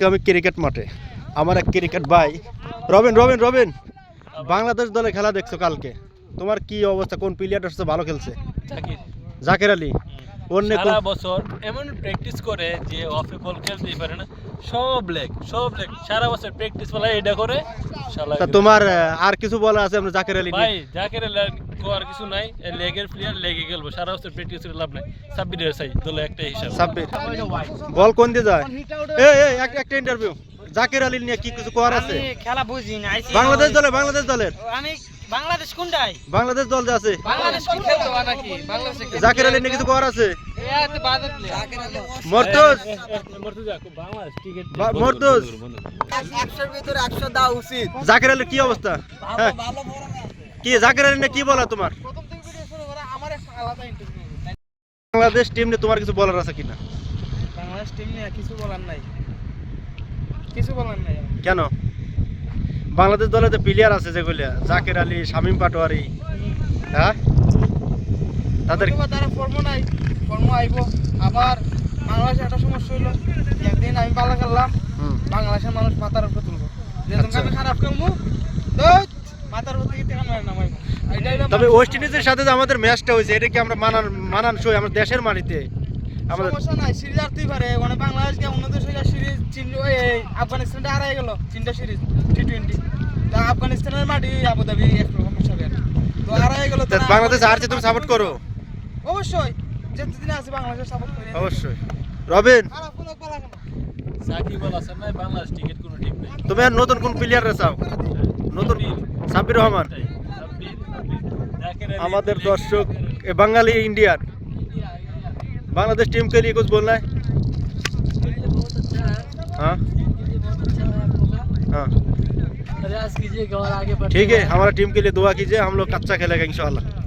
আমি ক্রিকেট মাঠে। আমার এক ক্রিকেট ভাই। রবিন রবিন রবিন। বাংলাদেশ দলে খেলা দেখছ কালকে। তোমার কি অবস্থা? কোন প্লেয়ার আসছে ভালো খেলছে? জাকির। জাকের আলী। অন্য সারা বছর এমন প্র্যাকটিস করে যে অফে বল খেলতেই পারে না। সব লেগ সব লেগ সারা বছর প্র্যাকটিস বলা এটা করে তা তোমার আর কিছু বলা আছে আমরা জাকের আলী ভাই? জাকির আর কিছু নাই। লেগের প্লেয়ার লেগে খেলব। সারা বছর প্র্যাকটিস করে লাভ নাই। সাব্বিরের চাই দলে একটা হিসাব। সাব্বির বল কোন দিয়ে যায়? এই এই একটা ইন্টারভিউ জাকের আলী নিয়ে কি কিছু করার আছে? খেলা বুঝি না বাংলাদেশ দলে বাংলাদেশ দলের। আমি বাংলাদেশ কোনটাই? বাংলাদেশ দল যে আছে। বাংলাদেশ কোন খেলতো নাকি? বাংলাদেশে জাকের আলী নিয়ে কিছু করার আছে? মর্তুজ। মর্তুজা ভিতরে উচিত। জাকের আলীর কি অবস্থা? হ্যাঁ। কি জাকির আলী কি বলা তোমার? প্রথম থেকে ভিডিও শুরু করা আমার একটা আলাদা ইন্টারভিউ বাংলাদেশ টিম নিয়ে তোমার কিছু বলার আছে কিনা? বাংলাদেশ টিম নিয়ে কিছু বলার নাই। কিছু বলার নাই। কেন? বাংলাদেশ দলে যে প্লেয়ার আছে যেগুলো জাকের আলী শামীম পাটোয়ারি হ্যাঁ? তাদের তারা ফর্ম নাই ফর্ম আইবো। আবার বাংলাদেশে একটা সমস্যা হইল একদিন আমি পালা করলাম বাংলাদেশের মানুষ মাথার উপরে তুলবো। আচ্ছা। আমি খারাপ তো মাথার উপর থেকে টেকা মারে নামাইবো। তবে ওয়েস্ট ইন্ডিজের সাথে যে আমাদের ম্যাচটা হয়েছে এটা কি আমরা মানান মানান সই আমার দেশের মাটিতে। আমাদের সমস্যা নাই সিরিজ আরতেই পারে। মানে বাংলাদেশকে অন্য দেশের সিরিজ চীন এই আফগানিস্তানটা হারাই গেল তিনটা সিরিজ টি টোয়েন্টি তা আফগানিস্তানের মাটি আবুধাবি একরকম হিসাবে। আর তো হারাই গেল বাংলাদেশ হারছে তুমি সাপোর্ট করো? অবশ্যই যেতদিন আছে বাংলাদেশ সাপোর্ট করি। অবশ্যই। রবিন? তুমি আর নতুন কোন প্লেয়ার চাও? নতুন সাব্বির। রহমান। আমাদের দর্শক এ বাঙালি ইন্ডিয়ান बांग्लादेश टीम के लिए कुछ बोलना है? हाँ? हाँ। प्रयास कीजिएगा और आगे ठीक है हमारा टीम के लिए दुआ कीजिए हम लोग अच्छा खेलेगा इंशाल्लाह।